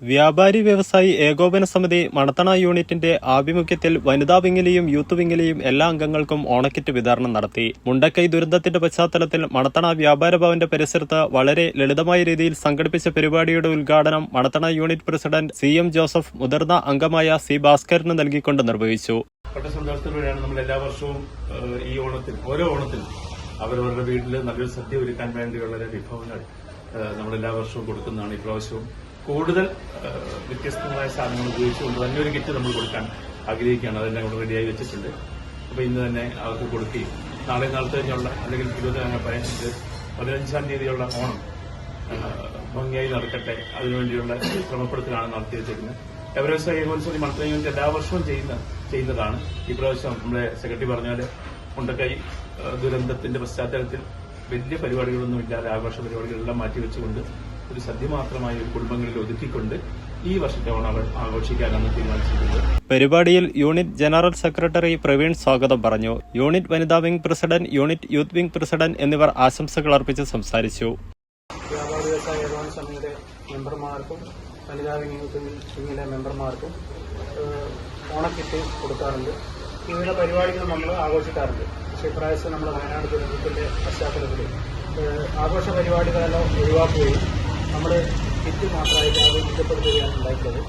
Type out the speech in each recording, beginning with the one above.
വ്യാപാരി വ്യവസായി ഏകോപന സമിതി മണത്തണ യൂണിറ്റിന്റെ ആഭിമുഖ്യത്തിൽ വനിതാ വിങ്ങിലെയും യൂത്ത് വിങ്ങിലെയും എല്ലാ അംഗങ്ങൾക്കും ഓണക്കിറ്റ് വിതരണം നടത്തി. മുണ്ടക്കൈ ദുരന്തത്തിന്റെ പശ്ചാത്തലത്തിൽ മണത്തണ വ്യാപാര ഭവന്റെ പരിസരത്ത് വളരെ ലളിതമായ രീതിയിൽ സംഘടിപ്പിച്ച പരിപാടിയുടെ ഉദ്ഘാടനം Manathana unit president C M Joseph മുതിർന്ന അംഗമായ സി ഭാസ്കറിന് നൽകിക്കൊണ്ട് നിർവഹിച്ചു. വളരെ സന്തോഷത്തോടെയാണ് നമ്മൾ എല്ലാ വർഷവും ഈ ഓണത്തിൽ ഓരോ ഓണത്തിനും അവരവരുടെ വീട്ടിൽ നല്ലൊരു സദ്യ ഒരുക്കാൻ വേണ്ടിയുള്ള വിഭവങ്ങൾ നമ്മൾ എല്ലാ വർഷവും കൊടുക്കുന്നതാണ് ഈ പ്രാവശ്യവും. കൂടുതൽ വ്യത്യസ്തങ്ങളായ സാധനങ്ങൾ ഉപയോഗിച്ചുകൊണ്ട് തന്നെ ഒരു കിറ്റ് നമ്മൾ കൊടുക്കാൻ ആഗ്രഹിക്കുകയാണ്. അതെല്ലാം കൂടെ റെഡിയായി വെച്ചിട്ടുണ്ട്. അപ്പൊ ഇന്ന് തന്നെ അവർക്ക് കൊടുക്കുകയും നാളെ നാളത്തെ കഴിഞ്ഞുള്ള അല്ലെങ്കിൽ ഇരുപത് പതിനഞ്ച് പതിനഞ്ചാം തീയതിയുള്ള ഓണം ഭംഗിയായി നടക്കട്ടെ. അതിനുവേണ്ടിയുള്ള ക്രമപ്പെടുത്തലാണ് നടത്തി വെച്ചിരിക്കുന്നത് എവറേസ്റ്റ് ഏകോത്സവം മാത്രമേ യൂണിറ്റ് എല്ലാ വർഷവും ചെയ്യുന്ന ചെയ്യുന്നതാണ്. ഈ പ്രാവശ്യം നമ്മുടെ സെക്രട്ടറി പറഞ്ഞാൽ മുണ്ടക്കൈ ദുരന്തത്തിന്റെ പശ്ചാത്തലത്തിൽ വലിയ പരിപാടികളൊന്നും ഇല്ലാതെ ആഘോഷ പരിപാടികളെല്ലാം മാറ്റിവെച്ചുകൊണ്ട് ഒരു സദ്യ മാത്രമായി കുടുംബങ്ങളിൽ ഒതുക്കിക്കൊണ്ട് ഈ വർഷത്തെ ഓണം ആഘോഷിക്കാനാണ് തീരുമാനിച്ചിട്ടുള്ളത് പരിപാടിയിൽ യൂണിറ്റ് ജനറൽ സെക്രട്ടറി പ്രവീൺ സ്വാഗതം പറഞ്ഞു. യൂണിറ്റ് വനിതാ wing president unit youth wing president എന്നിവർ ആശംസകൾ അർപ്പിച്ച് സംസാരിച്ചു. മെമ്പർമാർക്കും വനിതാ വിംഗ് വിങ്ങിലെ മെമ്പർമാർക്കും ഓണക്കിറ്റ് കൊടുക്കാറുണ്ട്. ഇങ്ങനെയുള്ള പരിപാടികൾ നമ്മൾ ആഘോഷിക്കാറുണ്ട്. പക്ഷേ ഇപ്രാവശ്യം നമ്മൾ വയനാട് ദുരന്തത്തിന്റെ പശ്ചാത്തലത്തിൽ ആഘോഷ പരിപാടികളെല്ലാം ഒഴിവാക്കുകയും നമ്മൾ കിറ്റ് മാത്രമായിട്ട് അത് മെച്ചപ്പെടുത്തുകയാണ് ഉണ്ടായിട്ടുള്ളത്.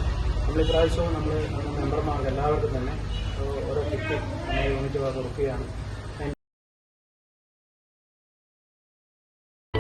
നമ്മൾ ഇപ്രാവശ്യവും നമ്മൾ മെമ്പർമാർക്ക് എല്ലാവർക്കും തന്നെ ഓരോ കിറ്റ് നമ്മുടെ യൂണിറ്റ് കൊടുക്കുകയാണ്.